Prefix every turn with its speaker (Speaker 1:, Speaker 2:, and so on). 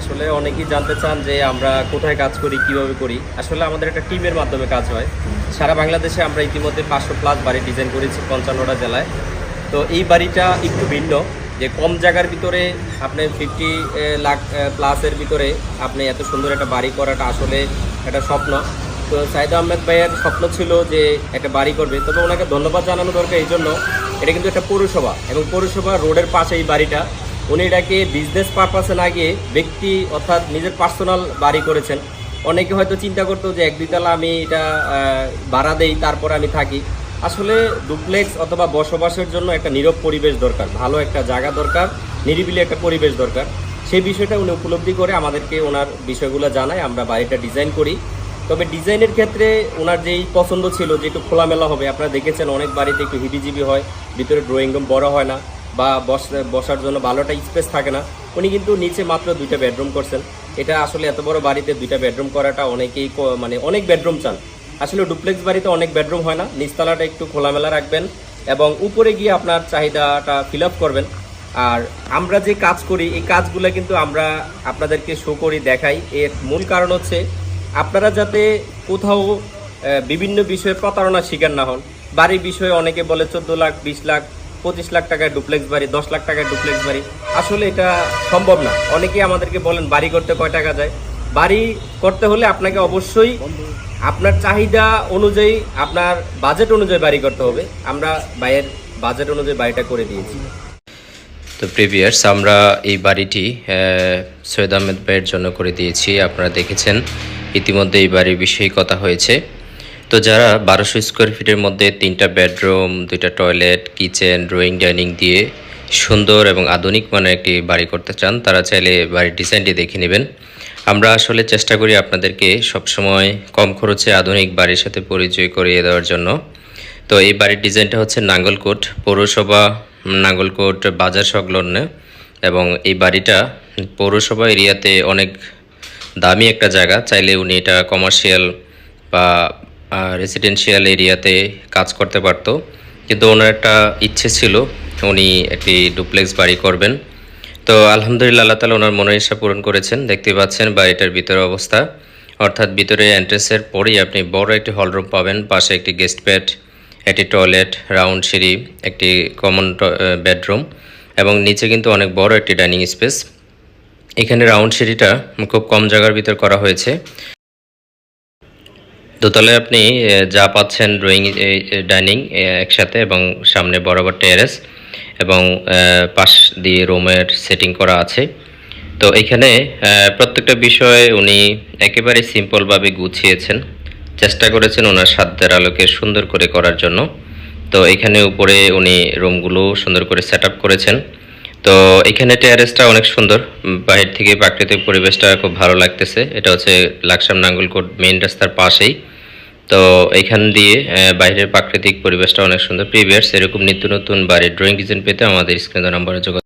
Speaker 1: আসলে অনেকেই জানতে চান যে আমরা কোথায় কাজ করি, কীভাবে করি। আসলে আমাদের একটা টিমের মাধ্যমে কাজ হয়। সারা বাংলাদেশে আমরা ইতিমধ্যে পাঁচশো প্লাস বাড়ি ডিজাইন করেছি পঞ্চান্নটা জেলায়। তো এই বাড়িটা একটু ভিন্ন, যে কম জায়গার ভিতরে আপনি ফিফটি লাখ প্লাসের ভিতরে আপনি এত সুন্দর একটা বাড়ি করাটা আসলে একটা স্বপ্ন। তো সাইদ আহমেদ ভাইয়ের স্বপ্ন ছিল যে একটা বাড়ি করবে। তবে ওনাকে ধন্যবাদ জানানো দরকার এই জন্য। এটা কিন্তু একটা পৌরসভা এবং পৌরসভা রোডের পাশে এই বাড়িটা। উনি এটাকে বিজনেস পারপাসে না গিয়ে ব্যক্তি অর্থাৎ নিজের পার্সোনাল বাড়ি করেছেন। অনেকে হয়তো চিন্তা করতো যে এক দুইতলা আমি এটা ভাড়া দেই, তারপর আমি থাকি। আসলে ডুপ্লেক্স অথবা বসবাসের জন্য একটা নীরব পরিবেশ দরকার, ভালো একটা জায়গা দরকার, নিরিবিলি একটা পরিবেশ দরকার। সেই বিষয়টা উনি উপলব্ধি করে আমাদেরকে ওনার বিষয়গুলো জানায়, আমরা বাড়িটা ডিজাইন করি। তবে ডিজাইনের ক্ষেত্রে ওনার যেই পছন্দ ছিল যে একটু খোলামেলা হবে, আপনারা দেখেছেন অনেক বাড়িতে একটু হিবিজিবি হয়, ভিতরে ড্রয়িং রুম বড় হয় না। বা বস, বসার জন্য ভালোটা স্পেস থাকে না। উনি কিন্তু নিচে মাত্র দুইটা বেডরুম করছেন। এটা আসলে এত বড় বাড়িতে দুইটা বেডরুম করাটা অনেকেই মানে অনেক বেডরুম চান। আসলে ডুপ্লেক্স বাড়িতে অনেক বেডরুম হয় না। নিচতলাটা একটু খোলামেলা রাখবেন এবং উপরে গিয়ে আপনার চাহিদাটা ফিল করবেন। আর আমরা যে কাজ করি, এই কাজগুলো কিন্তু আমরা আপনাদেরকে শো করি, দেখাই। এর মূল কারণ হচ্ছে আপনারা যাতে কোথাও বিভিন্ন বিষয়ে প্রতারণা শিকার না হন। বাড়ির বিষয়ে অনেকে বলে, চোদ্দ লাখ, বিশ লাখ পঁচিশ লাখ টাকায় ডুপ্লেক্স বাড়ি, দশ লাখ টাকায় ডুপ্লেক্স বাড়ি। আসলে এটা সম্ভব না। অনেকেই আমাদেরকে বলেন, বাড়ি করতে কয় টাকা যায়? বাড়ি করতে হলে আপনাকে অবশ্যই আপনার চাহিদা অনুযায়ী, আপনার বাজেট অনুযায়ী বাড়ি করতে হবে। আমরা বাইরের বাজেট অনুযায়ী বাড়িটা করে দিয়েছি।
Speaker 2: তো প্রিভিয়ার্স আমরা এই বাড়িটি সৈয়দ আহমেদ ভাইয়ের জন্য করে দিয়েছি। আপনারা দেখেছেন, ইতিমধ্যে এই বাড়ির বিষয়ে কথা হয়েছে। তো যারা বারোশো স্কোয়ার ফিটের মধ্যে তিনটা বেডরুম, দুইটা টয়লেট, কিচেন, ড্রয়িং, ডাইনিং দিয়ে সুন্দর এবং আধুনিক মানের একটি বাড়ি করতে চান, তারা চাইলে বাড়ির ডিজাইনটি দেখে নেবেন। আমরা আসলে চেষ্টা করি আপনাদেরকে সবসময় কম খরচে আধুনিক বাড়ির সাথে পরিচয় করিয়ে দেওয়ার জন্য। তো এই বাড়ির ডিজাইনটা হচ্ছে নাঙ্গলকোট পৌরসভা নাঙ্গলকোট বাজার সংলগ্ন এবং এই বাড়িটা পৌরসভা এরিয়াতে অনেক দামি একটা জায়গা, চাইলে উনি এটা কমার্শিয়াল বা রেসিডেন্সিয়াল এরিয়াতে কাজ করতে পারতো। কিন্তু ওনার একটা ইচ্ছে ছিল, উনি একটি ডুপ্লেক্স বাড়ি করবেন। তো আলহামদুলিল্লাহ আল্লাহ তালা ওনার মনের ইচ্ছা পূরণ করেছেন। দেখতে পাচ্ছেন বাড়িটার ভিতরে অবস্থা। অর্থাৎ ভিতরে এন্ট্রেন্সের পরেই আপনি বড় একটি হলরুম পাবেন, পাশে একটি গেস্ট বেড একটি টয়লেট রাউন্ড সিঁড়ি, একটি কমন বেডরুম এবং নিচে কিন্তু অনেক বড় একটি ডাইনিং স্পেস এখানে রাউন্ড সিঁড়িটা খুব কম জায়গার ভিতর করা হয়েছে। দোতলায় আপনি যা পাচ্ছেন ড্রয়িং ডাইনিং একসাথে এবং সামনে বরাবর টেরেস এবং পাশ দিয়ে রুমের সেটিং করা আছে। তো এখানে প্রত্যেকটা বিষয়ে উনি একেবারে সিম্পলভাবে গুছিয়েছেন, চেষ্টা করেছেন ওনার সাধ্যের আলোকে সুন্দর করে করার জন্য। তো এখানে উপরে উনি রুমগুলো সুন্দর করে সেট করেছেন। তো এখানে টেয়ারেসটা অনেক সুন্দর। বাহির থেকে প্রাকৃতিক পরিবেশটা খুব ভালো লাগতেছে। এটা হচ্ছে লাকসাম নাঙ্গলকোট মেইন রাস্তার পাশেই। তো এখান দিয়ে বাইরের প্রাকৃতিক পরিবেশটা অনেক সুন্দর। প্রিভিয়ার্স, এরকম নিত্য নতুন বাড়ির ড্রয়িং ডিজাইন পেতে আমাদের স্ক্রিন নাম্বারে যোগাযোগ